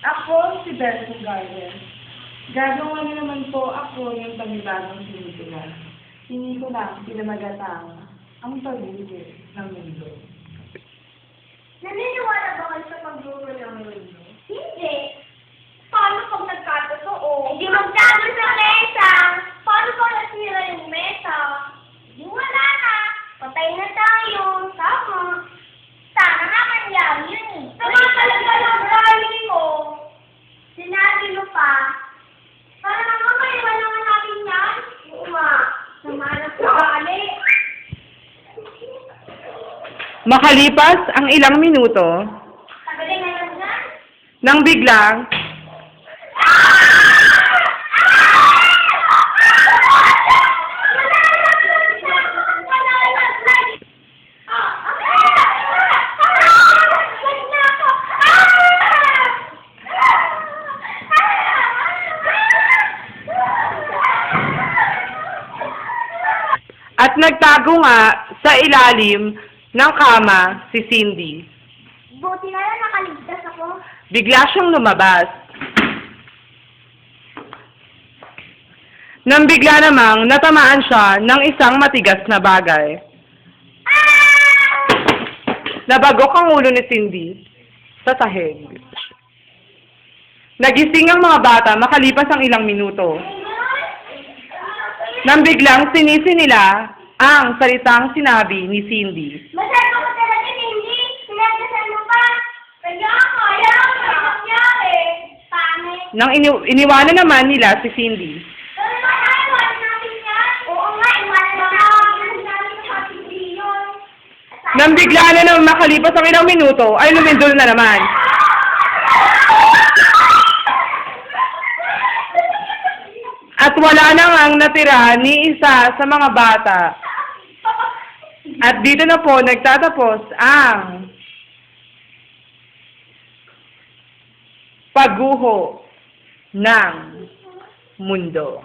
Ako si Benson Garden. Gagawa na naman po ako yung panibagong sinisila. Hindi ko lang pinamagatang ang pag-ibig ng mundo. Naniniwala ba kayo sa pagbuo ng mundo? Hindi. Paano pag nagkatotoo? Hindi magtago sa mesa. Paano pag nasira yung mesa? Di wala na. Patay na tayo. Tama. Sana nga mangyari yun eh. Tama talaga ng rally mo. Sinabi mo pa. Para naman maiwan naman natin yan. Oo nga. Samanas sa rally. Makalipas ang ilang minuto, nang biglang at nagtago nga sa ilalim ng kama si Cindy. Buti na lang nakaligtas ako. Bigla siyang lumabas. Nang bigla namang natamaan siya ng isang matigas na bagay. Nabagok ang ulo ni Cindy sa sahig. Nagising ang mga bata makalipas ang ilang minuto. Nang biglang sinisi nila ang salitang sinabi ni Cindy. Masyado ko talaga hindi. Pinagdasal mo pa. Kaya nga, kaya nga, nangyari. Pangit. Nang ini- iniwanan naman nila si Cindy. Pero ba? Oo nga, iwanan na sa. Nang bigla na nang makalipas ang ilang minuto, ay lumindol na naman. At wala na ngang natira ni isa sa mga bata. At dito na po nagtatapos ang pagguho ng mundo.